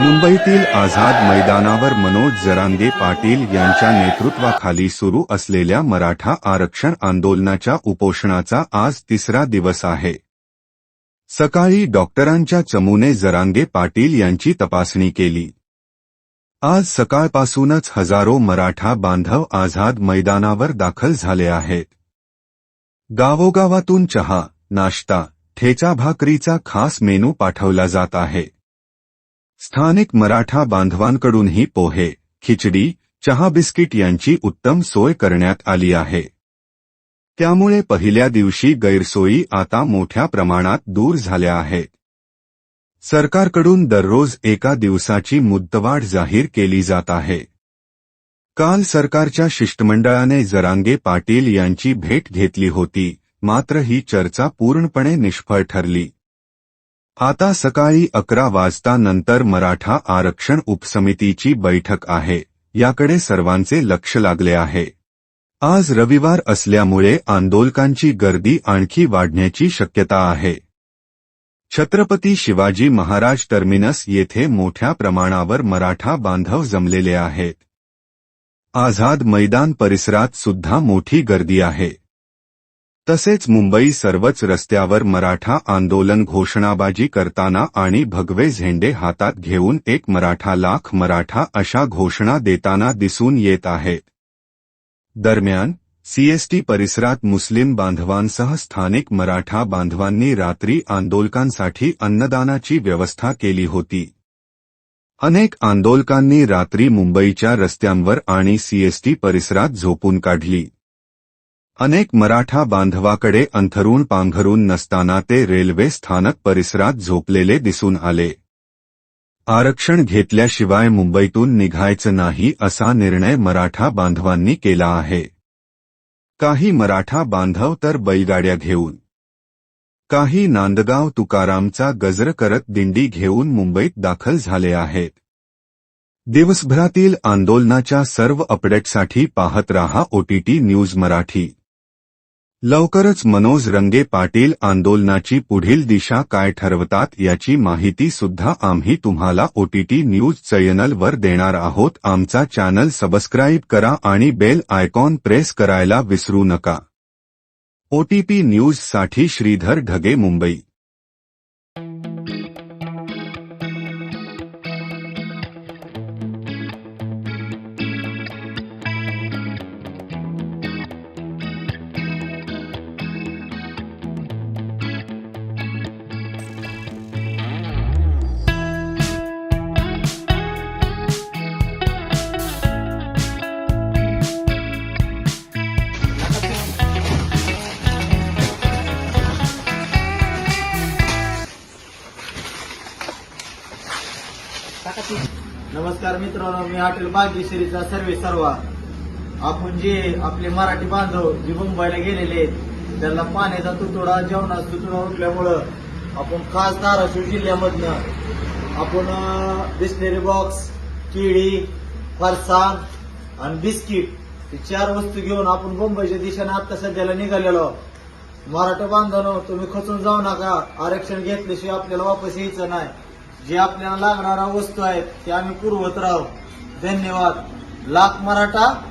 मुंबईतील आझाद मैदानावर मनोज जरांगे पाटील यांच्या नेतृत्वाखाली सुरू असलेल्या मराठा आरक्षण आंदोलनाच्या उपोषणाचा आज तिसरा दिवस आहे. सकाळी डॉक्टरांच्या चमूने जरांगे पाटील यांची तपासणी केली. आज सकाळपासूनच हजारो मराठा बांधव आझाद मैदानावर दाखल झाले आहेत. गावोगावातून चहा नाश्ता ठेचा भाकरीचा खास मेनू पाठवला जात आहे. स्थानिक मराठा बांधवांकडूनही पोहे खिचडी चहा बिस्किट यांची उत्तम सोय करण्यात आली आहे. त्यामुळे पहिल्या दिवशी गैरसोयी आता मोठ्या प्रमाणात दूर झाल्या आहेत. सरकारकडून दररोज एका दिवसाची मुद्दवाढ जाहीर केली जात आहे. काल सरकारच्या शिष्टमंडळाने जरांगे पाटील यांची भेट घेतली होती मात्र ही चर्चा पूर्णपणे निष्फळ ठरली. आता सकाळी अकरा वाजता नंतर मराठा आरक्षण उपसमितीची बैठक आहे. याकडे सर्वांचे लक्ष लागले आहे. आज रविवार असल्यामुळे आंदोलकांची गर्दी आणखी वाढण्याची शक्यता आहे. छत्रपती शिवाजी महाराज टर्मिनस येथे मोठ्या प्रमाणावर मराठा बांधव जमलेले आहेत. आझाद मैदान परिसरात सुद्धा मोठी गर्दी आहे. तसेच मुंबई सर्वच रस्त्यावर मराठा आंदोलन घोषणाबाजी करताना आणि भगवे झेंडे हातात घेऊन एक मराठा लाख मराठा अशा घोषणा देताना दिसून येत आहेत दरम्यान सीएसटी परिसरात मुस्लिम बांधवांसह स्थानिक मराठा बांधवांनी रात्री आंदोलकांसाठी अन्नदानाची व्यवस्था केली होती. अनेक आंदोलकांनी रात्री मुंबईच्या रस्त्यांवर आणि सीएसटी परिसरात झोपून काढली. अनेक मराठा बांधवाकडे अंथरून पांघरून नसताना ते रेल्वे स्थानक परिसरात झोपलेले दिसून आले. आरक्षण घेतल्याशिवाय मुंबईतून निघायचं नाही असा निर्णय मराठा बांधवांनी केला आहे. काही मराठा बांधव तर बैलगाड्या घेऊन काही नांदगाव तुकारामचा गजर करत दिंडी घेऊन मुंबईत दाखल झाले आहेत. दिवसभरातील आंदोलनाच्या सर्व अपडेटसाठी पाहत रहा ओटीटी न्यूज मराठी. लवकरच मनोज रंगे पाटील आंदोलनाची पुढील दिशा काय ठरवतात याची माहिती सुद्धा आम्ही तुम्हाला ओटीटी न्यूज चॅनलवर देणार आहोत. आमचा चॅनल सबस्क्राईब करा आणि बेल आयकॉन प्रेस करायला विसरू नका. ओटीपी न्यूजसाठी श्रीधर ढगे मुंबई. नमस्कार मित्रांनो मी हॉटेल भाग्यश्रीचा सर्वे सर्वा आपण जे आपले मराठी बांधव जे मुंबईला गेलेले आहेत त्यांना पाण्याचा तुतोडा जेवणाचा तुतोडा उठल्यामुळं आपण खास धाराशिव जिल्ह्यामधनं आपण बिस्लेरी बॉक्स केळी फरसाण आणि बिस्किट हे चार वस्तू घेऊन आपण मुंबईच्या दिशेने आता सध्याला निघालेलो मराठा बांधवांनो तुम्ही खचून जाऊ नका. आरक्षण घेतल्याशिवाय आपल्याला वापस यायचं नाही. जे आपल्याला लागणाऱ्या वस्तू आहेत ते आम्ही पुरवत राहू. धन्यवाद. लाख मराठा